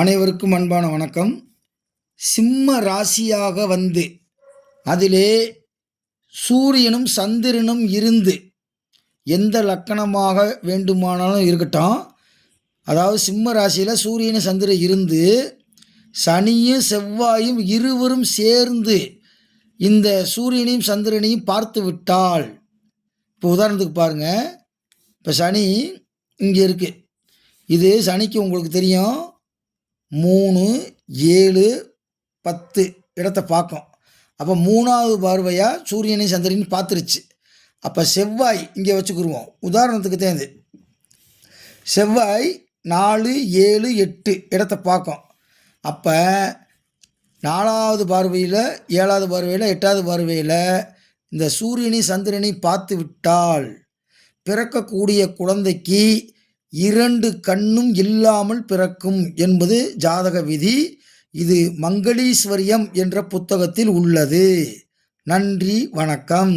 அனைவருக்கும் அன்பான வணக்கம். சிம்ம ராசியாக வந்து அதிலே சூரியனும் சந்திரனும் இருந்து எந்த லக்கணமாக வேண்டுமானாலும் இருக்கட்டும். அதாவது சிம்ம ராசியில் சூரியனும் சந்திரன் இருந்து சனியும் செவ்வாயும் இருவரும் சேர்ந்து இந்த சூரியனையும் சந்திரனையும் பார்த்து விட்டால் இப்போ உதாரணத்துக்கு பாருங்கள் இப்போ சனி இங்கே இருக்குது இது சனிக்கு உங்களுக்கு தெரியும். மூணு ஏழு பத்து இடத்த பார்க்கும். அப்போ மூணாவது பார்வையாக சூரியனை சந்திரனையும் பார்த்துருச்சு. அப்போ செவ்வாய் இங்கே வச்சுக்கிருவோம். உதாரணத்துக்கு தேர்ந்து செவ்வாய் நாலு ஏழு எட்டு இடத்த பார்க்கும். அப்போ நாலாவது பார்வையில் ஏழாவது பார்வையில் எட்டாவது பார்வையில் இந்த சூரியனை சந்திரனை பார்த்து விட்டால் பிறக்கக்கூடிய குழந்தைக்கு இரண்டு கண்ணும் இல்லாமல் பிறக்கும் என்பது ஜாதக விதி. இது மங்களீஸ்வரியம் என்ற புத்தகத்தில் உள்ளது. நன்றி வணக்கம்.